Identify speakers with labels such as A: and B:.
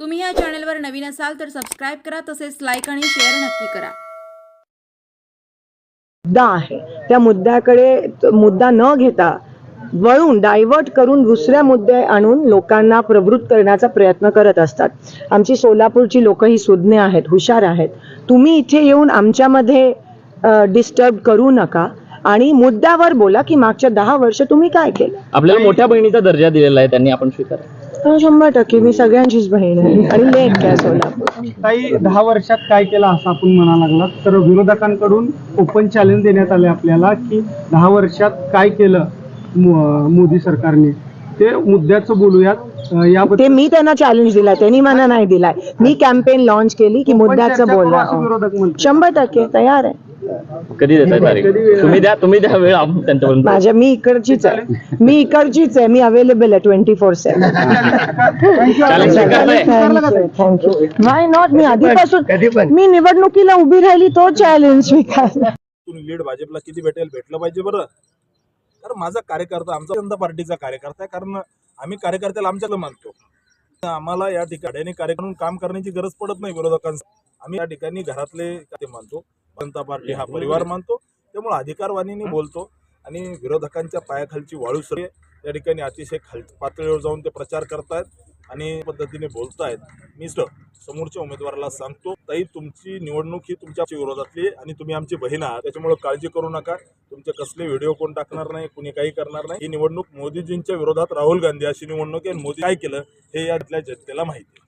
A: तुम्ही या चॅनलवर नवीन असाल तर सबस्क्राईब करा तसेच लाईक आणि शेअर नक्की करा.
B: मुद्दा आहे. त्या मुद्द्याकडे मुद्दा न घेता वळून डायव्हर्ट करून दुसऱ्या मुद्दे आणून लोकांना प्रवृत्त करण्याचा प्रयत्न करत असतात. आमची सोलापूरची लोक ही सुज्ञ आहेत हुशार आहेत. तुम्ही इथे येऊन आमच्यामध्ये डिस्टर्ब करू नका आणि मुद्द्यावर बोला की मागच्या दहा वर्ष तुम्ही काय केलं?
C: आपल्याला मोठ्या बहिणीचा दर्जा दिलेला आहे त्यांनी आपण स्वीकार.
B: हो, शंभर टक्के मी सगळ्यांचीच बहीण आहे आणि लेख आहे सोलापूर.
D: काही दहा वर्षात काय केलं असं आपण म्हणा लागला तर विरोधकांकडून ओपन चॅलेंज देण्यात आले आपल्याला की दहा वर्षात काय केलं मो- मोदी सरकारने? ते मुद्द्याचं बोलूयात. अं,
B: ते
D: याबद्दल
B: मी त्यांना चॅलेंज दिलाय त्यांनी मला नाही दिलाय. मी कॅम्पेन लॉन्च केली की मुद्द्याचं
D: विरोधक म्हणतात.
B: शंभर टक्के तयार आहे.
C: कधी देताय तारीख तुम्ही द्या तुम्ही द्या वेळ आपण त्यांच्यापर्यंत
B: माझ्या मी इकडचीच आहे. मी इकडचीच आहे. मी अवेलेबल आहे ट्वेंटी फोर
C: स्वीकारताय
B: थँक्यू वाय नॉट मी आधीपासून मी निवडणुकीला उभी राहिली तो चॅलेंज स्वीकारला.
E: तून लीड भाजपला किती भेटेल? भेटलं पाहिजे बरं. कारण माझा कार्यकर्ता आमचा जनता पार्टीचा कार्यकर्ता आहे. कारण आम्ही कार्यकर्त्याला आमच्याकडे मानतो. आम्हाला या ठिकाणी कार्यक्रम काम करण्याची गरज पडत नाही विरोधकांचा आम्ही या ठिकाणी घरातले ते मानतो. जनता पार्टी हा परिवार मानतो. त्यामुळे अधिकारवाणीने बोलतो आणि विरोधकांच्या पायाखालची वाळू सरी या ठिकाणी अतिशय खाल पातळीवर जाऊन ते प्रचार करतायत आणि पद्धतीने बोलतायत. मी स- समोरच्या उमेदवाराला सांगतो ताई तुमची निवडणूक ही तुमच्या विरोधातली आणि तुम्ही आमची बहीण आहात. त्याच्यामुळे काळजी करू नका. तुमचे कसले व्हिडिओ कोण टाकणार नाही कुणी काही करणार नाही. ही निवडणूक मोदीजींच्या विरोधात राहुल गांधी अशी निवडणूक आहे. मोदी काय केलं हे यातल्या जनतेला माहिती आहे.